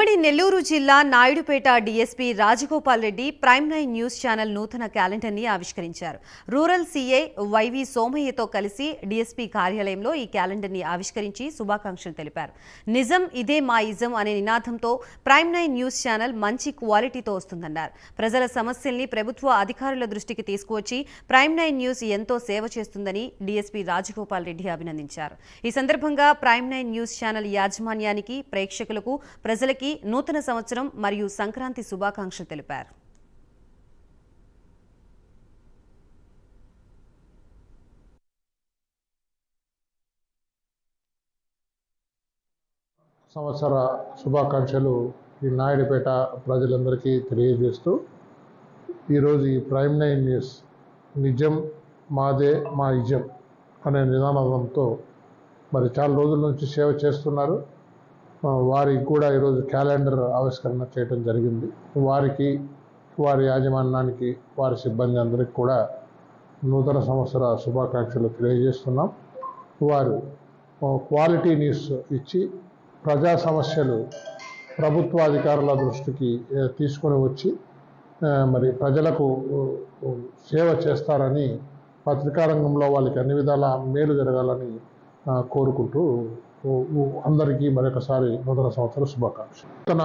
ఉమ్మడి నెల్లూరు జిల్లా Naidupeta DSP Rajagopal Reddy prime nine news channel నూతన క్యాలెండర్ని ఆవిష్కరించారు. రూరల్ సీఏ వైవి సోమయ్యతో కలిసి డీఎస్పీ కార్యాలయంలో ఈ క్యాలెండర్ని ఆవిష్కరించి శుభాకాంక్షలు తెలిపారు. నిజం ఇదే మా ఇజం అనే నినాదంతో ప్రైమ్ నైన్ న్యూస్ ఛానల్ మంచి క్వాలిటీతో వస్తుందన్నారు. ప్రజల సమస్యల్ని ప్రభుత్వ అధికారుల దృష్టికి తీసుకువచ్చి ప్రైమ్ నైన్ న్యూస్ ఎంతో సేవ చేస్తుందని డీఎస్పీ రాజగోపాల్ రెడ్డి అభినందించారు. ఈ సందర్భంగా ప్రైమ్ నైన్ న్యూస్ ఛానల్ యాజమాన్యానికి ప్రేక్షకులకు ప్రజలకి నూతన సంవత్సరం మరియు సంక్రాంతి శుభాకాంక్షలు తెలిపారు. సంవత్సర శుభాకాంక్షలు ఈ నాయుడుపేట ప్రజలందరికీ తెలియజేస్తూ ఈరోజు ఈ ప్రైమ్ నైన్ న్యూస్ నిజం మాదే మా ఇజం అనే నినాదంతో మరి చాలా రోజుల నుంచి సేవ చేస్తున్నారు. వారికి కూడా ఈరోజు క్యాలెండర్ ఆవిష్కరణ చేయడం జరిగింది. వారికి వారి యాజమాన్యానికి వారి సిబ్బంది అందరికీ కూడా నూతన సంవత్సర శుభాకాంక్షలు తెలియజేస్తున్నాం. వారు క్వాలిటీ న్యూస్ ఇచ్చి ప్రజా సమస్యలు ప్రభుత్వ అధికారుల దృష్టికి తీసుకొని వచ్చి మరి ప్రజలకు సేవ చేస్తారని పత్రికా రంగంలో వాళ్ళకి అన్ని విధాల మేలు జరగాలని కోరుకుంటూ అందరికీ మరొకసారి నూతన సంవత్సర శుభాకాంక్షలు. తన